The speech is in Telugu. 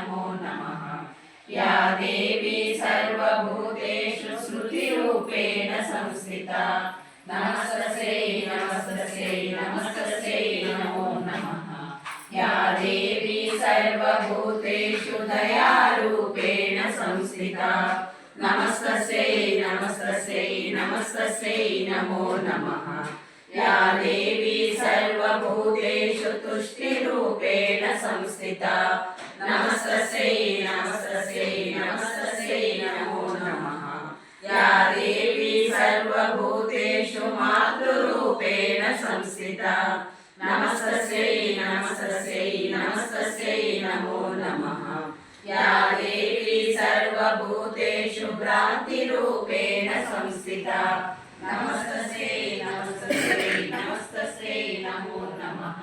नमो नमः या देवी सर्वभूतेषु स्मृतिरूपेण संस्थिता नमस्तस्यै नमस्तस्यै नमस्तस्यै नमो नमः या देवी सर्वभूतेषु दयारूपेण संस्थिता नमस्तस्यै नमस्तस्यै नमस्तस्यै नमो नमः या देवी सर्वभूतेषु तुष्टिरूपेण संस्थिता నమస్తై నమస్తై నమస్తై నమో నమ యా దేవి సర్వభూతేషు మాతృరూపేణ సంస్థిత నమస్తై నమస్తై నమస్తై నమో నమ యా దేవి సర్వభూతేషు భ్రాంతిరూపేణ సంస్థిత నమస్తై నమస్తై నమస్తై నమో నమః